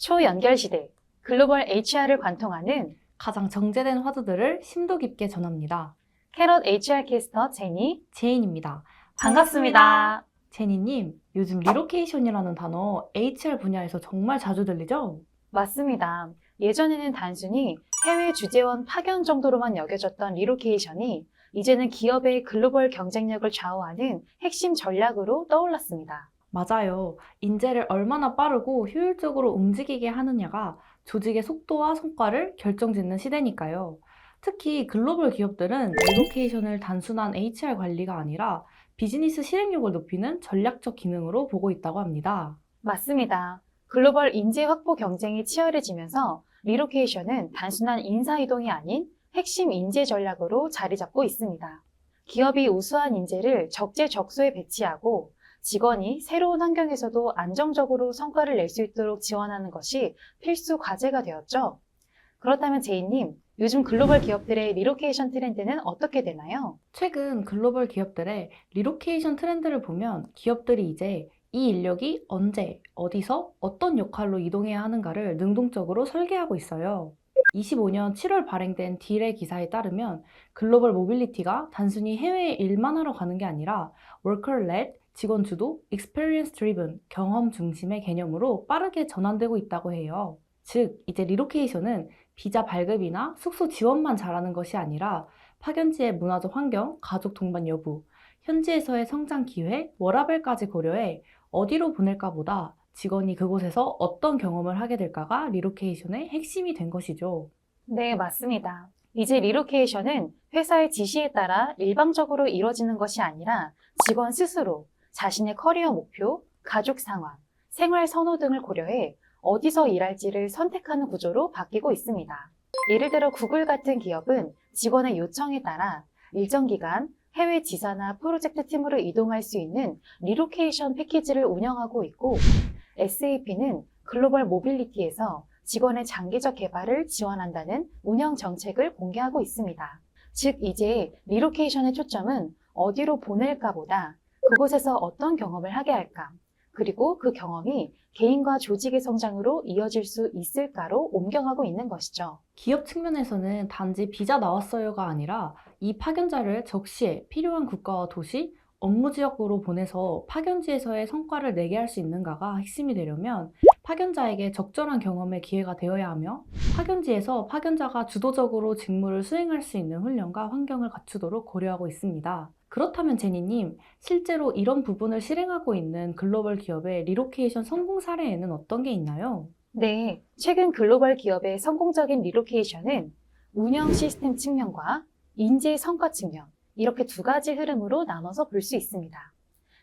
초연결 시대 글로벌 HR을 관통하는 가장 정제된 화두들을 심도 깊게 전합니다. 캐럿 HR 캐스터 제니 제인입니다. 반갑습니다. 제니님, 요즘 리로케이션이라는 단어 HR 분야에서 정말 자주 들리죠? 맞습니다. 예전에는 단순히 해외 주재원 파견 정도로만 여겨졌던 리로케이션이 이제는 기업의 글로벌 경쟁력을 좌우하는 핵심 전략으로 떠올랐습니다. 맞아요. 인재를 얼마나 빠르고 효율적으로 움직이게 하느냐가 조직의 속도와 성과를 결정짓는 시대니까요. 특히 글로벌 기업들은 리로케이션을 단순한 HR 관리가 아니라 비즈니스 실행력을 높이는 전략적 기능으로 보고 있다고 합니다. 맞습니다. 글로벌 인재 확보 경쟁이 치열해지면서 리로케이션은 단순한 인사 이동이 아닌 핵심 인재 전략으로 자리 잡고 있습니다. 기업이 우수한 인재를 적재적소에 배치하고 직원이 새로운 환경에서도 안정적으로 성과를 낼 수 있도록 지원하는 것이 필수 과제가 되었죠. 그렇다면 제이님, 요즘 글로벌 기업들의 리로케이션 트렌드는 어떻게 되나요? 최근 글로벌 기업들의 리로케이션 트렌드를 보면 기업들이 이제 이 인력이 언제, 어디서, 어떤 역할로 이동해야 하는가를 능동적으로 설계하고 있어요. 25년 7월 발행된 딜의 기사에 따르면 글로벌 모빌리티가 단순히 해외에 일만 하러 가는 게 아니라 worker-led, 직원 주도, experience driven, 경험 중심의 개념으로 빠르게 전환되고 있다고 해요. 즉, 이제 리로케이션은 비자 발급이나 숙소 지원만 잘하는 것이 아니라 파견지의 문화적 환경, 가족 동반 여부, 현지에서의 성장 기회, 워라밸까지 고려해 어디로 보낼까 보다 직원이 그곳에서 어떤 경험을 하게 될까가 리로케이션의 핵심이 된 것이죠. 네, 맞습니다. 이제 리로케이션은 회사의 지시에 따라 일방적으로 이루어지는 것이 아니라 직원 스스로 자신의 커리어 목표, 가족 상황, 생활 선호 등을 고려해 어디서 일할지를 선택하는 구조로 바뀌고 있습니다. 예를 들어 구글 같은 기업은 직원의 요청에 따라 일정 기간 해외 지사나 프로젝트 팀으로 이동할 수 있는 리로케이션 패키지를 운영하고 있고 SAP는 글로벌 모빌리티에서 직원의 장기적 개발을 지원한다는 운영 정책을 공개하고 있습니다. 즉, 이제 리로케이션의 초점은 어디로 보낼까 보다 그곳에서 어떤 경험을 하게 할까, 그리고 그 경험이 개인과 조직의 성장으로 이어질 수 있을까로 옮겨가고 있는 것이죠. 기업 측면에서는 단지 비자 나왔어요가 아니라 이 파견자를 적시에 필요한 국가와 도시, 업무 지역으로 보내서 파견지에서의 성과를 내게 할 수 있는가가 핵심이 되려면 파견자에게 적절한 경험의 기회가 되어야 하며 파견지에서 파견자가 주도적으로 직무를 수행할 수 있는 훈련과 환경을 갖추도록 고려하고 있습니다. 그렇다면 제니님, 실제로 이런 부분을 실행하고 있는 글로벌 기업의 리로케이션 성공 사례에는 어떤 게 있나요? 네, 최근 글로벌 기업의 성공적인 리로케이션은 운영 시스템 측면과 인재 성과 측면, 이렇게 두 가지 흐름으로 나눠서 볼 수 있습니다.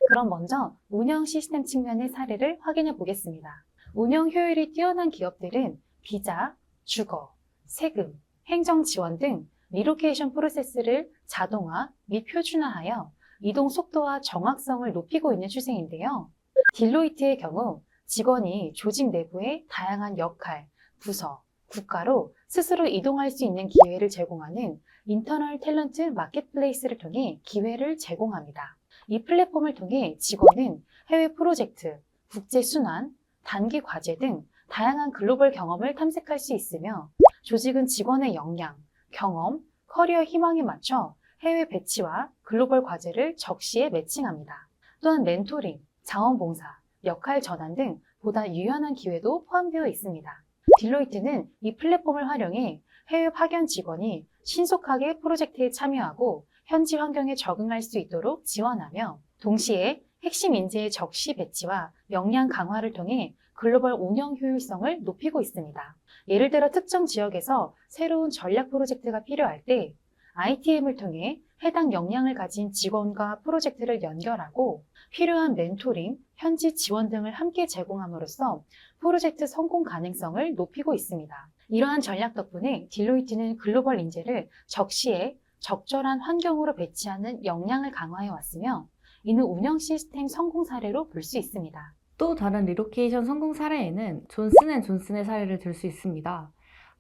그럼 먼저 운영 시스템 측면의 사례를 확인해 보겠습니다. 운영 효율이 뛰어난 기업들은 비자, 주거, 세금, 행정 지원 등 리로케이션 프로세스를 자동화 및 표준화하여 이동 속도와 정확성을 높이고 있는 추세인데요. 딜로이트의 경우 직원이 조직 내부의 다양한 역할, 부서, 국가로 스스로 이동할 수 있는 기회를 제공하는 인터널 탤런트 마켓플레이스를 통해 기회를 제공합니다. 이 플랫폼을 통해 직원은 해외 프로젝트, 국제 순환, 단기 과제 등 다양한 글로벌 경험을 탐색할 수 있으며 조직은 직원의 역량, 경험, 커리어 희망에 맞춰 해외 배치와 글로벌 과제를 적시에 매칭합니다. 또한 멘토링, 자원봉사, 역할 전환 등 보다 유연한 기회도 포함되어 있습니다. 딜로이트는 이 플랫폼을 활용해 해외 파견 직원이 신속하게 프로젝트에 참여하고 현지 환경에 적응할 수 있도록 지원하며 동시에 핵심 인재의 적시 배치와 역량 강화를 통해 글로벌 운영 효율성을 높이고 있습니다. 예를 들어 특정 지역에서 새로운 전략 프로젝트가 필요할 때 ITM을 통해 해당 역량을 가진 직원과 프로젝트를 연결하고 필요한 멘토링, 현지 지원 등을 함께 제공함으로써 프로젝트 성공 가능성을 높이고 있습니다. 이러한 전략 덕분에 딜로이트는 글로벌 인재를 적시에 적절한 환경으로 배치하는 역량을 강화해 왔으며 이는 운영 시스템 성공 사례로 볼 수 있습니다. 또 다른 리로케이션 성공 사례에는 존슨앤존슨의 사례를 들 수 있습니다.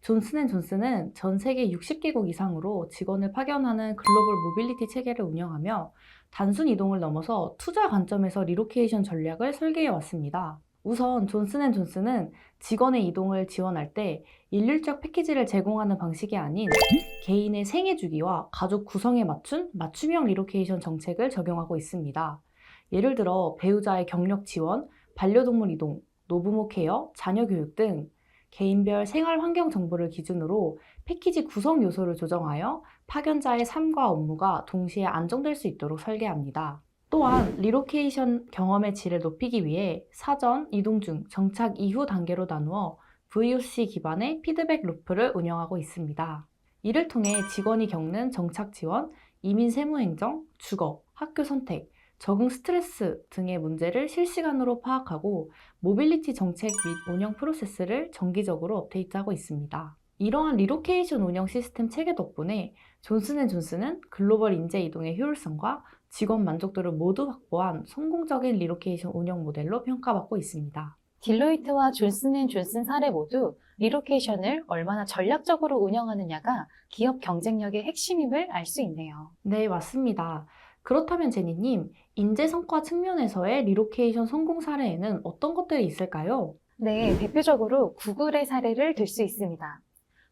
존슨앤존슨은 전 세계 60개국 이상으로 직원을 파견하는 글로벌 모빌리티 체계를 운영하며 단순 이동을 넘어서 투자 관점에서 리로케이션 전략을 설계해 왔습니다. 우선 존슨앤존슨은 직원의 이동을 지원할 때 일률적 패키지를 제공하는 방식이 아닌 개인의 생애 주기와 가족 구성에 맞춘 맞춤형 리로케이션 정책을 적용하고 있습니다. 예를 들어 배우자의 경력 지원, 반려동물 이동, 노부모 케어, 자녀 교육 등 개인별 생활 환경 정보를 기준으로 패키지 구성 요소를 조정하여 파견자의 삶과 업무가 동시에 안정될 수 있도록 설계합니다. 또한 리로케이션 경험의 질을 높이기 위해 사전, 이동 중, 정착 이후 단계로 나누어 VOC 기반의 피드백 루프를 운영하고 있습니다. 이를 통해 직원이 겪는 정착 지원, 이민 세무 행정, 주거, 학교 선택, 적응 스트레스 등의 문제를 실시간으로 파악하고 모빌리티 정책 및 운영 프로세스를 정기적으로 업데이트하고 있습니다. 이러한 리로케이션 운영 시스템 체계 덕분에 존슨앤존슨은 글로벌 인재 이동의 효율성과 직원 만족도를 모두 확보한 성공적인 리로케이션 운영 모델로 평가받고 있습니다. 딜로이트와 존슨앤존슨 사례 모두 리로케이션을 얼마나 전략적으로 운영하느냐가 기업 경쟁력의 핵심임을 알 수 있네요. 네, 맞습니다. 그렇다면 제니님, 인재 성과 측면에서의 리로케이션 성공 사례에는 어떤 것들이 있을까요? 네, 대표적으로 구글의 사례를 들 수 있습니다.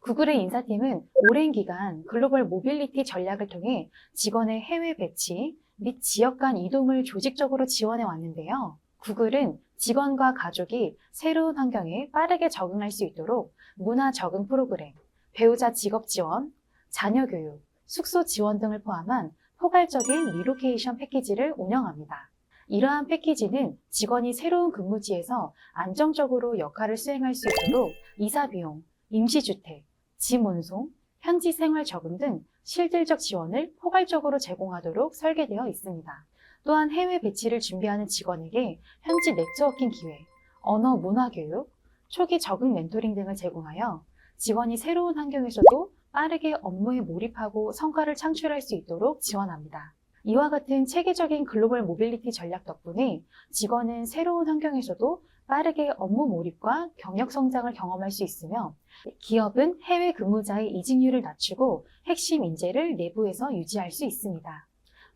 구글의 인사팀은 오랜 기간 글로벌 모빌리티 전략을 통해 직원의 해외 배치 및 지역 간 이동을 조직적으로 지원해 왔는데요. 구글은 직원과 가족이 새로운 환경에 빠르게 적응할 수 있도록 문화 적응 프로그램, 배우자 직업 지원, 자녀 교육, 숙소 지원 등을 포함한 포괄적인 리로케이션 패키지를 운영합니다. 이러한 패키지는 직원이 새로운 근무지에서 안정적으로 역할을 수행할 수 있도록 이사 비용, 임시주택, 짐 운송, 현지 생활 적응 등 실질적 지원을 포괄적으로 제공하도록 설계되어 있습니다. 또한 해외 배치를 준비하는 직원에게 현지 네트워킹 기회, 언어 문화 교육, 초기 적응 멘토링 등을 제공하여 직원이 새로운 환경에서도 빠르게 업무에 몰입하고 성과를 창출할 수 있도록 지원합니다. 이와 같은 체계적인 글로벌 모빌리티 전략 덕분에 직원은 새로운 환경에서도 빠르게 업무 몰입과 경력 성장을 경험할 수 있으며 기업은 해외 근무자의 이직률을 낮추고 핵심 인재를 내부에서 유지할 수 있습니다.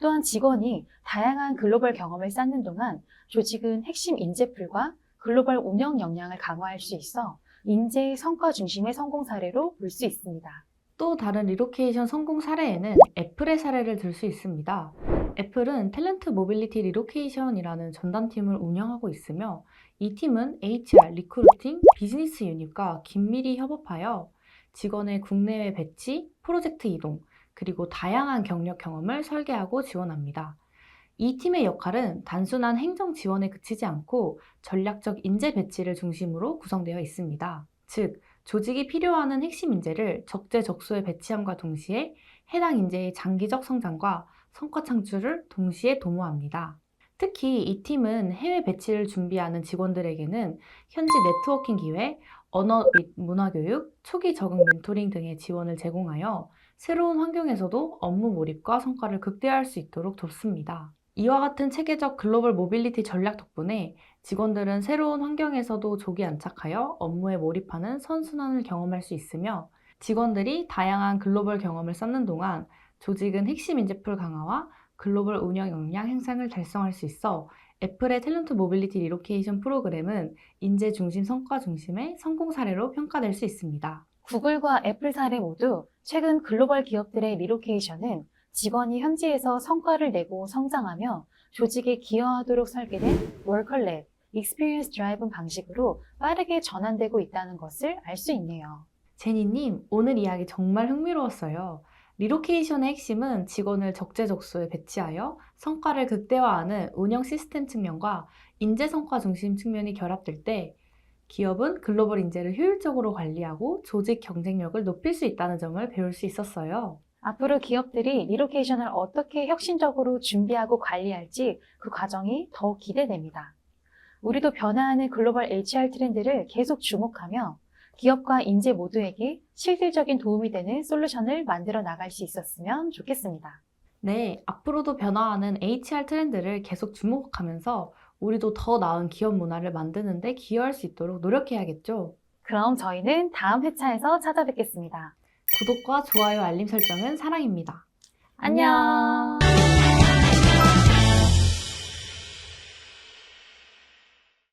또한 직원이 다양한 글로벌 경험을 쌓는 동안 조직은 핵심 인재풀과 글로벌 운영 역량을 강화할 수 있어 인재의 성과 중심의 성공 사례로 볼 수 있습니다. 또 다른 리로케이션 성공 사례에는 애플의 사례를 들 수 있습니다. 애플은 탤런트 모빌리티 리로케이션이라는 전담팀을 운영하고 있으며 이 팀은 HR, 리크루팅, 비즈니스 유닛과 긴밀히 협업하여 직원의 국내외 배치, 프로젝트 이동, 그리고 다양한 경력 경험을 설계하고 지원합니다. 이 팀의 역할은 단순한 행정 지원에 그치지 않고 전략적 인재 배치를 중심으로 구성되어 있습니다. 즉, 조직이 필요하는 핵심 인재를 적재적소에 배치함과 동시에 해당 인재의 장기적 성장과 성과 창출을 동시에 도모합니다. 특히 이 팀은 해외 배치를 준비하는 직원들에게는 현지 네트워킹 기회, 언어 및 문화 교육, 초기 적응 멘토링 등의 지원을 제공하여 새로운 환경에서도 업무 몰입과 성과를 극대화할 수 있도록 돕습니다. 이와 같은 체계적 글로벌 모빌리티 전략 덕분에 직원들은 새로운 환경에서도 조기 안착하여 업무에 몰입하는 선순환을 경험할 수 있으며 직원들이 다양한 글로벌 경험을 쌓는 동안 조직은 핵심 인재풀 강화와 글로벌 운영 역량 향상을 달성할 수 있어 애플의 탤런트 모빌리티 리로케이션 프로그램은 인재 중심 성과 중심의 성공 사례로 평가될 수 있습니다. 구글과 애플 사례 모두 최근 글로벌 기업들의 리로케이션은 직원이 현지에서 성과를 내고 성장하며 조직에 기여하도록 설계된 월컬랩, 익스피리언스 드라이브 방식으로 빠르게 전환되고 있다는 것을 알 수 있네요. 제니님, 오늘 이야기 정말 흥미로웠어요. 리로케이션의 핵심은 직원을 적재적소에 배치하여 성과를 극대화하는 운영 시스템 측면과 인재 성과 중심 측면이 결합될 때 기업은 글로벌 인재를 효율적으로 관리하고 조직 경쟁력을 높일 수 있다는 점을 배울 수 있었어요. 앞으로 기업들이 리로케이션을 어떻게 혁신적으로 준비하고 관리할지 그 과정이 더욱 기대됩니다. 우리도 변화하는 글로벌 HR 트렌드를 계속 주목하며 기업과 인재 모두에게 실질적인 도움이 되는 솔루션을 만들어 나갈 수 있었으면 좋겠습니다. 네, 앞으로도 변화하는 HR 트렌드를 계속 주목하면서 우리도 더 나은 기업 문화를 만드는데 기여할 수 있도록 노력해야겠죠? 그럼 저희는 다음 회차에서 찾아뵙겠습니다. 구독과 좋아요, 알림 설정은 사랑입니다. 안녕!